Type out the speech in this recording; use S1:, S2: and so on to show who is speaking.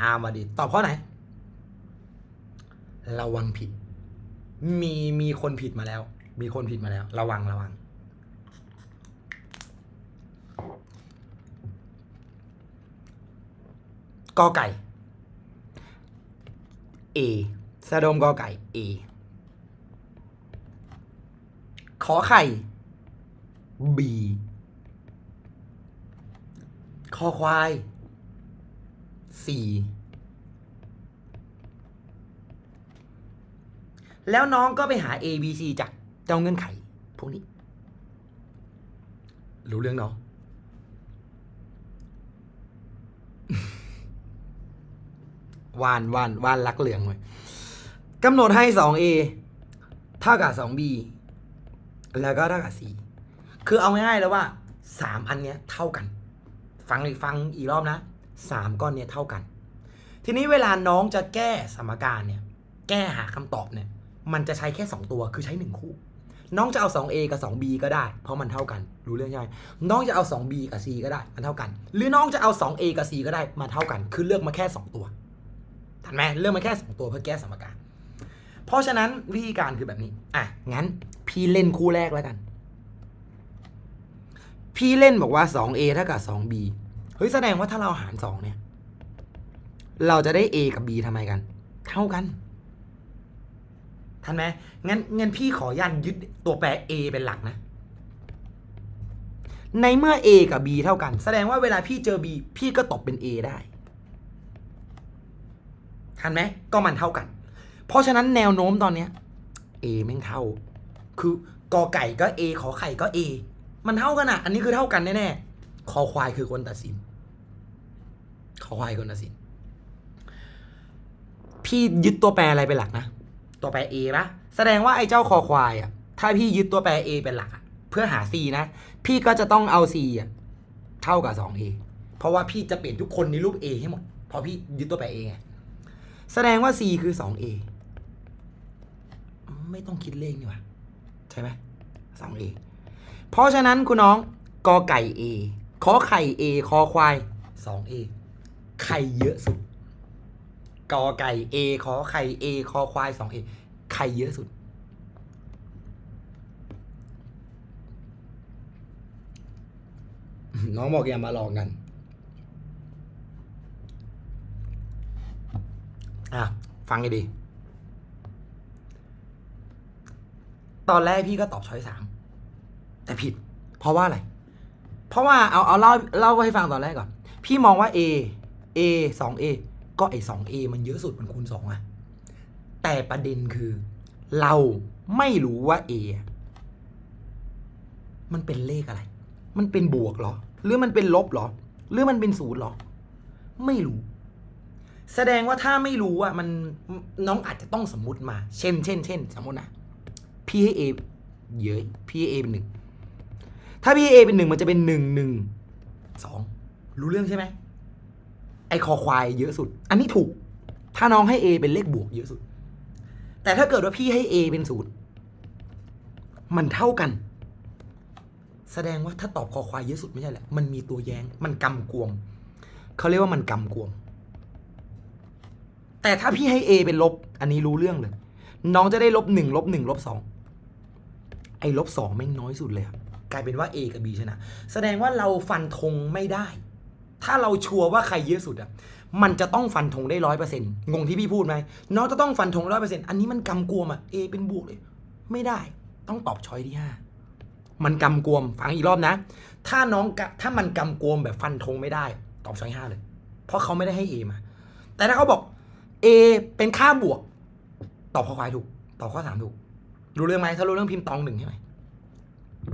S1: อามาดิตอบข้อไหน ระวังผิด มีมีคนผิดมาแล้ว มีคนผิดมาแล้ว ระวังระวัง กอไก่ A สะดมกอไก่ A ขอไข่ B คอควาย C แล้วน้องก็ไปหา A B C จากเจ้าเงื่อนไข พวกนี้ รู้เรื่องเนาะวานวานวานรักเหลืองเลยกำหนดให้ 2A เท่ากับ 2B แล้วก็เท่ากับ C คือเอาง่ายๆแล้วว่า 3 อันเนี้ยเท่ากัน ฟังอีกฟังอีกรอบนะ 3 ก้อนเนี้ยเท่ากัน ทีนี้เวลาน้องจะแก้สมการเนี่ยแก้หาคำตอบเนี่ยมันจะใช้แค่ 2 ตัวคือใช้ 1 คู่ น้องจะเอา 2A กับ 2B ก็ได้ เพราะมันเท่ากัน รู้เรื่องใช่ไหมน้องจะเอา 2B กับ C ก็ได้ มันเท่ากัน หรือน้องจะเอา 2A กับ C ก็ได้มาเท่ากัน คือเลือกมาแค่ 2 ตัวทันไหมเลือกมาแค่ 2 ตัวเพื่อแก้สมการ เพราะฉะนั้นวิธีการคือแบบนี้อะงั้นพี่เล่นคู่แรกแล้วกัน พี่เล่นบอกว่า 2A เท่ากับ 2B เฮ้ยแสดงว่าถ้าเราหาร2เนี่ย เราจะได้ A กับ B ทำไมกัน เท่ากัน ทันไหมงั้นงั้นพี่ขอยันยึดตัวแปร A เป็นหลักนะ ในเมื่อ A กับ B เท่ากัน แสดงว่าเวลาพี่เจอ B พี่ก็ตบเป็น A ได้ทันไหมก็มันเท่ากัน เพราะฉะนั้นแนวโน้มตอนเนี้ย A แม่งเท่า คือกอไก่ก็ A ขอไข่ก็ A มันเท่ากันอะ อันนี้คือเท่ากันแน่ๆ คอควายคือคนตัดสิน คอควายคนตัดสิน พี่ยึดตัวแปรอะไรเป็นหลักนะ ตัวแปร A ปะแสดงว่าไอ้เจ้าคอควายอะ ถ้าพี่ยึดตัวแปร A เป็นหลัก เพื่อหา C นะ พี่ก็จะต้องเอา C อะเท่ากับ 2A เพราะว่าพี่จะเปลี่ยนทุกคนในรูป A ให้หมด เพราะพี่ยึดตัวแปร A ไง แสดงว่า C คือ 2A ไม่ต้องคิดเลขนี่หว่า ใช่ไหม 2A เพราะฉะนั้นคุณน้องกอไก่ A ขอไข่ A คอควาย 2A ไข่เยอะสุดกอไก่ A ขอไข่ A คอควาย 2A ไข่เยอะสุด น้องบอกอย่ามาลองกันอะฟังให้ดี ตอนแรกพี่ก็ตอบช้อยสามแต่ผิด เพราะว่าอะไร เพราะว่าเอาเอาเล่าเล่าให้ฟังตอนแรกก่อน พี่มองว่า A A สอง A ก็ไอสอง A มันเยอะสุดมันคูณสองอะแต่ประเด็นคือ เราไม่รู้ว่า A อมันเป็นเลขอะไร มันเป็นบวกเหรอ หรือมันเป็นลบเหรอ หรือมันเป็นศูนย์เหรอ ไม่รู้ แสดงว่าถ้าไม่รู้อะมันน้องอาจจะต้องสมมุติมา เช่น เช่น เช่น สมมตินะ พี่ให้ A เยอะ พี่ให้ A เป็นหนึ่ง ถ้าพี่ให้ A เป็นหนึ่งมันจะเป็นหนึ่งหนึ่งสองรู้เรื่องใช่ไหมไอคอควายเยอะสุด อันนี้ถูก ถ้าน้องให้ A เป็นเลขบวกเยอะสุด แต่ถ้าเกิดว่าพี่ให้ A เป็นศูนย์มันเท่ากัน แสดงว่าถ้าตอบคอควายเยอะสุดไม่ใช่แหละ มันมีตัวแย้ง มันกำกวม เขาเรียกว่ามันกำกวม แต่ถ้าพี่ให้ A เป็นลบ อันนี้รู้เรื่องเลย น้องจะได้ลบหนึ่งลบหนึ่งลบสอง ไอ้ลบสองแม่งน้อยสุดเลยอะ กลายเป็นว่า A กับ B ชนะ แสดงว่าเราฟันธงไม่ได้ ถ้าเราชัวร์ว่าใครเยอะสุดอะมันจะต้องฟันธงได้ร้อยเปอร์เซ็นต์งงที่พี่พูดไหมน้องจะต้องฟันธงร้อยเปอร์เซ็นต์อันนี้มันกำกวมอะ A เป็นบวกเลย ไม่ได้ ต้องตอบช้อยที่ห้ามันกำกวมฟังอีกรอบนะ ถ้าน้องกะถ้ามันกำกวมแบบฟันธงไม่ได้ ตอบช้อยห้าเลย เพราะเขาไม่ได้ให้ A มา แต่ถ้าเขาบอก A เป็นค่าบวก ตอบข้อควายถูก ตอบข้อสามถูก รู้เรื่องไหมถ้ารู้เรื่องพิมพ์ตองหนึ่งใช่ไหม